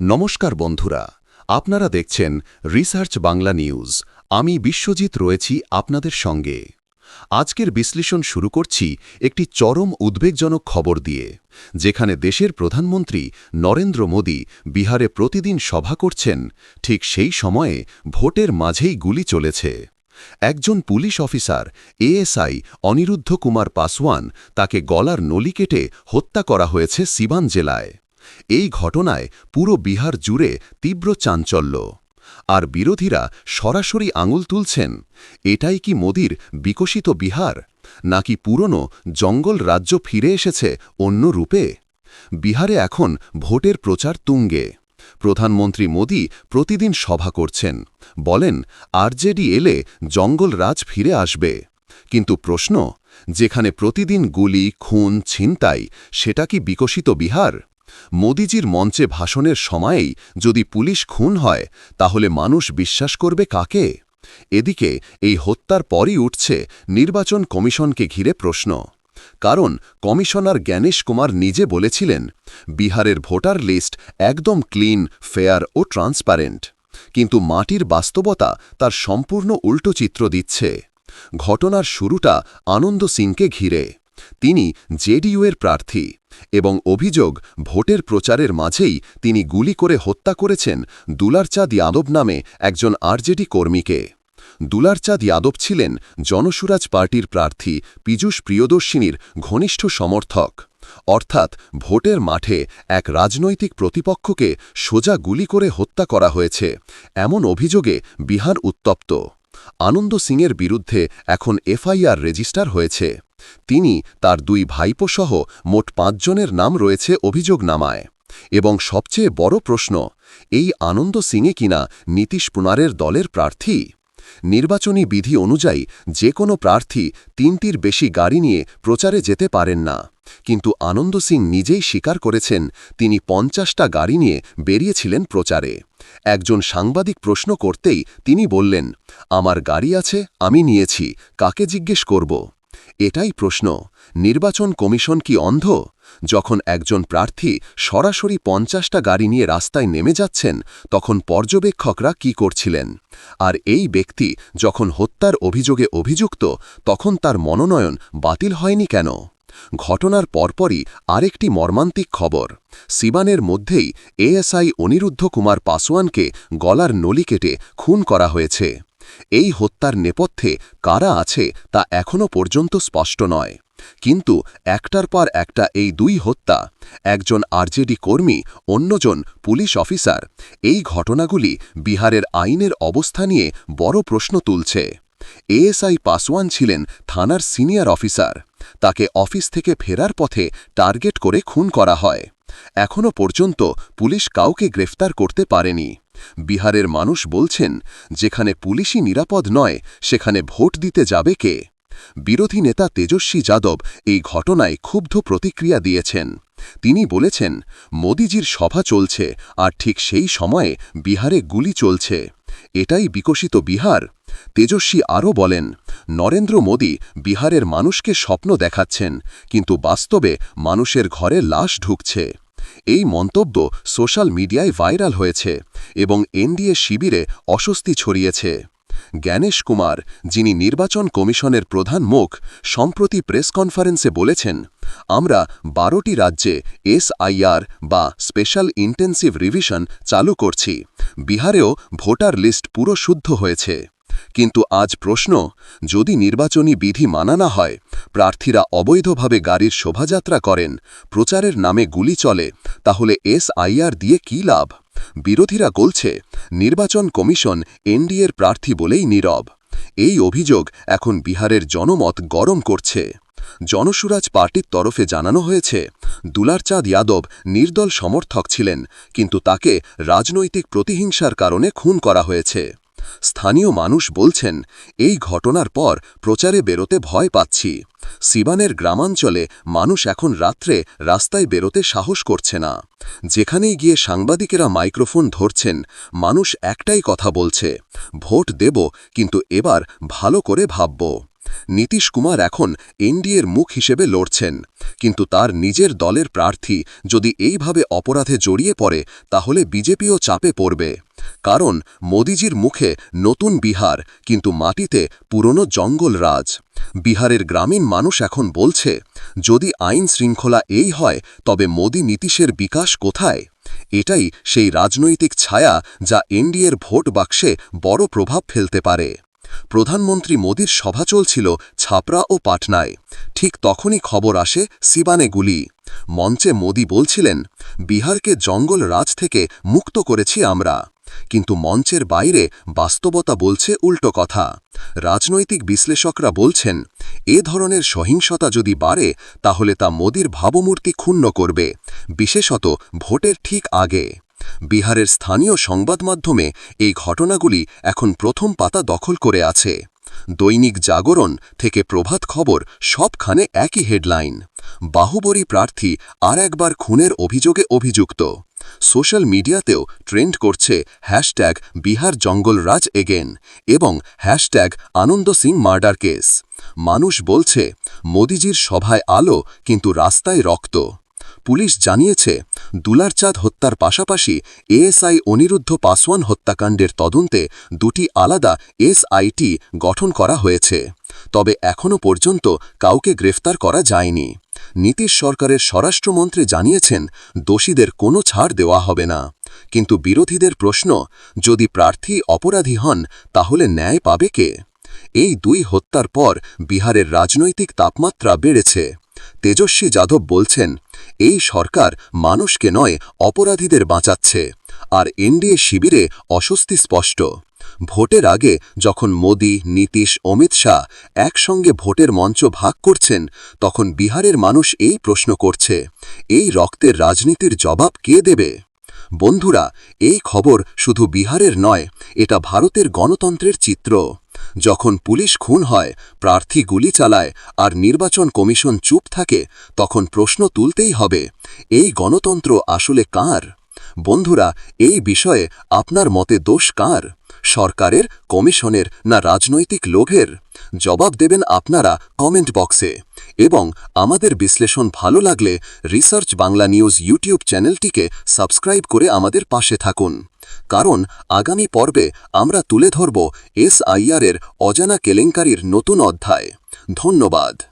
নমস্কার বন্ধুরা, আপনারা দেখছেন রিসার্চ বাংলা নিউজ। আমি বিশ্বজিৎ রয়েছি আপনাদের সঙ্গে। আজকের বিশ্লেষণ শুরু করছি একটি চরম উদ্বেগজনক খবর দিয়ে, যেখানে দেশের প্রধানমন্ত্রী নরেন্দ্র মোদী বিহারে প্রতিদিন সভা করছেন, ঠিক সেই সময়ে ভোটের মাঝেই গুলি চলেছে। একজন police officer, ASI Aniruddha Kumar Paswan, তাকে গলার নলি কেটে হত্যা করা হয়েছে সিবান জেলায়। এই ঘটনায় পুরো বিহার জুড়ে তীব্র চাঞ্চল্য। আর বিরোধীরা সরাসরি আঙুল তুলছেন, এটাই কি মোদির বিকশিত বিহার, নাকি পুরনো জঙ্গল রাজ্য ফিরে এসেছে অন্য রূপে? বিহারে এখন ভোটের প্রচার তুঙ্গে। প্রধানমন্ত্রী মোদি প্রতিদিন সভা করছেন, বলেন, আরজেডি এলে জঙ্গল রাজ ফিরে আসবে। কিন্তু প্রশ্ন, যেখানে প্রতিদিন গুলি, খুন, ছিনতাই, সেটা কি বিকশিত বিহার? মোদিজির মঞ্চে ভাষণের সময়েই যদি পুলিশ খুন হয়, তাহলে মানুষ বিশ্বাস করবে কাকে? এদিকে, এই হত্যার পরই উঠছে নির্বাচন কমিশনকে ঘিরে প্রশ্ন। কারণ, কমিশনার জ্ঞানেশ কুমার নিজে বলেছিলেন, বিহারের ভোটার লিস্ট একদম ক্লিন, ফেয়ার ও ট্রান্সপারেন্ট। কিন্তু মাটির বাস্তবতা তার সম্পূর্ণ উল্টো চিত্র দিচ্ছে। ঘটনার শুরুটা আনন্দ সিংকে ঘিরে। তিনি জেডিইউ এর প্রার্থী এবং অভিযোগ ভোটের প্রচারের মাঝেই তিনি গুলি করে হত্যা করেছেন দুলারচাঁদ ইয়াদব নামে একজন আরজেডি কর্মীকে। দুলারচাঁদ যাদব ছিলেন জনসুরাজ পার্টির প্রার্থী পীযূষ প্রিয়দর্শিনীর ঘনিষ্ঠ সমর্থক। অর্থাৎ ভোটের মাঠে এক রাজনৈতিক প্রতিপক্ষকে সোজা গুলি করে হত্যা করা হয়েছে এমন অভিযোগে বিহার উত্তপ্ত। আনন্দ সিংয়ের বিরুদ্ধে এখন এফআইআর রেজিস্টার হয়েছে। তিনি তার দুই ভাইপোসহ মোট পাঁচজনের নাম রয়েছে অভিযোগ নামায় এবং সবচেয়ে বড় প্রশ্ন, এই আনন্দ সিংয়ে কিনা নীতিশ পুনারের দলের প্রার্থী? নির্বাচনী বিধি অনুযায়ী যে কোনো প্রার্থী তিনটির বেশি গাড়ি নিয়ে প্রচারে যেতে পারেন না। কিন্তু আনন্দ সিং নিজেই স্বীকার করেছেন, তিনি পঞ্চাশটা গাড়ি নিয়ে বেরিয়েছিলেন প্রচারে। একজন সাংবাদিক প্রশ্ন করতেই তিনি বললেন, আমার গাড়ি আছে, আমি নিয়েছি, কাকে জিজ্ঞেস করব? এটাই প্রশ্ন, নির্বাচন কমিশন কি অন্ধ? যখন একজন প্রার্থী সরাসরি পঞ্চাশটা গাড়ি নিয়ে রাস্তায় নেমে যাচ্ছেন, তখন পর্যবেক্ষকরা কি করছিলেন? আর এই ব্যক্তি যখন হত্যার অভিযোগে অভিযুক্ত, তখন তার মনোনয়ন বাতিল হয়নি কেন? ঘটনার পরপরই আরেকটি মর্মান্তিক খবর, সিবানের মধ্যেই এএসআই অনিরুদ্ধ কুমার পাসওয়ানকে গলার নলি কেটে খুন করা হয়েছে। এই হত্যার নেপথ্যে কারা আছে তা এখনও পর্যন্ত স্পষ্ট নয়। কিন্তু একটার পর একটা এই দুই হত্যা, একজন আরজেডি কর্মী, অন্যজন পুলিশ অফিসার, এই ঘটনাগুলি বিহারের আইনের অবস্থা নিয়ে বড় প্রশ্ন তুলছে। এএসআই পাসওয়ান ছিলেন থানার সিনিয়র অফিসার। তাকে অফিস থেকে ফেরার পথে টার্গেট করে খুন করা হয়। এখনও পর্যন্ত পুলিশ কাউকে গ্রেফতার করতে পারেনি। বিহারের মানুষ বলছেন, যেখানে পুলিশই নিরাপদ নয়, সেখানে ভোট দিতে যাবে কে? বিরোধী নেতা তেজস্বী যাদব এই ঘটনায় ক্ষুব্ধ প্রতিক্রিয়া দিয়েছেন। তিনি বলেছেন, মোদিজির সভা চলছে, আর ঠিক সেই সময়ে বিহারে গুলি চলছে। এটাই বিকশিত বিহার। তেজস্বী আরও বলেন, নরেন্দ্র মোদী বিহারের মানুষকে স্বপ্ন দেখাচ্ছেন, কিন্তু বাস্তবে মানুষের ঘরে লাশ ঢুকছে। এই মন্তব্য সোশ্যাল মিডিয়ায় ভাইরাল হয়েছে এবং এনডিএ শিবিরে অস্বস্তি ছড়িয়েছে। জ্ঞানেশ কুমার, যিনি নির্বাচন কমিশনের প্রধান মুখ, সম্প্রতি প্রেস কনফারেন্সে বলেছেন, আমরা বারোটি রাজ্যে এসআইআর বা স্পেশাল ইন্টেন্সিভ রিভিশন চালু করছি। বিহারেও ভোটার লিস্ট পুরো শুদ্ধ হয়েছে। কিন্তু আজ প্রশ্ন, যদি নির্বাচনী বিধি মানা না হয়, প্রার্থীরা অবৈধভাবে গাড়ির শোভাযাত্রা করেন, প্রচারের নামে গুলি চলে, তাহলে এসআইআর দিয়ে কী লাভ? বিরোধীরা বলছে, নির্বাচন কমিশন এনডিএর প্রার্থী বলেই নীরব। এই অভিযোগ এখন বিহারের জনমত গরম করছে। জনসুরাজ পার্টির তরফে জানানো হয়েছে, দুলারচাঁদ যাদব নির্দল সমর্থক ছিলেন, কিন্তু তাকে রাজনৈতিক প্রতিহিংসার কারণে খুন করা হয়েছে। স্থানীয় মানুষ বলছেন, এই ঘটনার পর প্রচারে বেরোতে ভয় পাচ্ছি। সিবানের গ্রামাঞ্চলে মানুষ এখন রাত্রে রাস্তায় বেরোতে সাহস করছে না। যেখানেই গিয়ে সাংবাদিকেরা মাইক্রোফোন ধরছেন, মানুষ একটাই কথা বলছে, ভোট দেব, কিন্তু এবার ভালো করে ভাবব। নীতিশ কুমার এখন এনডিএর মুখ হিসেবে লড়ছেন। কিন্তু তার নিজের দলের প্রার্থী যদি এইভাবে অপরাধে জড়িয়ে পড়ে, তাহলে বিজেপিও চাপে পড়বে। কারণ মোদিজির মুখে নতুন বিহার, কিন্তু মাটিতে পুরনো জঙ্গল রাজ। বিহারের গ্রামীণ মানুষ এখন বলছে, যদি আইন শৃঙ্খলা এই হয়, তবে মোদি নীতিশের বিকাশ কোথায়? এটাই সেই রাজনৈতিক ছায়া যা এনডিএর ভোট বাক্সে বড় প্রভাব ফেলতে পারে। প্রধানমন্ত্রী মোদির সভা চলছিল ছাপড়া ও পাটনায়। ঠিক তখনই খবর আসে সিবানে গুলি। মঞ্চে মোদি বলছিলেন, বিহারকে জঙ্গল রাজ থেকে মুক্ত করেছি আমরা। কিন্তু মঞ্চের বাইরে বাস্তবতা বলছে উল্টো কথা। রাজনৈতিক বিশ্লেষকরা বলছেন, এ ধরনের সহিংসতা যদি বাড়ে, তাহলে তা মোদির ভাবমূর্তি ক্ষুণ্ণ করবে, বিশেষত ভোটের ঠিক আগে। বিহারের স্থানীয় সংবাদ মাধ্যমে এই ঘটনাগুলি এখন প্রথম পাতা দখল করে আছে। দৈনিক জাগরণ থেকে প্রভাত খবর সবখানে একই হেডলাইন। বাহুবরী প্রার্থী আর একবার খুনের অভিযোগে অভিযুক্ত। সোশ্যাল মিডিয়াতেও ট্রেন্ড করছে hashtag Bihar jungle raj again এবং hashtag Anand Singh murder case. মানুষ বলছে, মোদিজির সভায় আলো, কিন্তু রাস্তায় রক্ত। পুলিশ জানিয়েছে, দুলারচাঁদ হত্যার পাশাপাশি এএসআই অনিরুদ্ধ পাসওয়ান হত্যাকাণ্ডের তদন্তে দুটি আলাদা এসআইটি গঠন করা হয়েছে। তবে এখনও পর্যন্ত কাউকে গ্রেফতার করা যায়নি। নীতিশ সরকারের স্বরাষ্ট্রমন্ত্রী জানিয়েছেন, দোষীদের কোনো ছাড় দেওয়া হবে না। কিন্তু বিরোধীদের প্রশ্ন, যদি প্রার্থী অপরাধী হন, তাহলে ন্যায় পাবে কে? এই দুই হত্যার পর বিহারের রাজনৈতিক তাপমাত্রা বেড়েছে। তেজস্বী যাদব বলছেন, এই সরকার মানুষকে নয়, অপরাধীদের বাঁচাচ্ছে। আর এনডিএ শিবিরে অস্বস্তি স্পষ্ট। ভোটের আগে যখন মোদি, নীতিশ, অমিত শাহ একসঙ্গে ভোটের মঞ্চ ভাগ করছেন, তখন বিহারের মানুষ এই প্রশ্ন করছে, এই রক্তের রাজনীতির জবাব কে দেবে? বন্ধুরা, এই খবর শুধু বিহারের নয়, এটা ভারতের গণতন্ত্রের চিত্র। যখন পুলিশ খুন হয়, প্রার্থী গুলি চালায় আর নির্বাচন কমিশন চুপ থাকে, তখন প্রশ্ন তুলতেই হবে, এই গণতন্ত্র আসলে কার? বন্ধুরা, এই বিষয়ে আপনার মতে দোষ কার? সরকারের, কমিশনের না রাজনৈতিক লোভের? জবাব দেবেন আপনারা কমেন্ট বক্সে। এবং আমাদের বিশ্লেষণ ভালো লাগলে রিসার্চ বাংলা নিউজ ইউটিউব চ্যানেলটিকে সাবস্ক্রাইব করে আমাদের পাশে থাকুন। কারণ আগামী পর্বে আমরা তুলে ধরব এসআইআরের অজানা কেলেঙ্কারির নতুন অধ্যায়। ধন্যবাদ।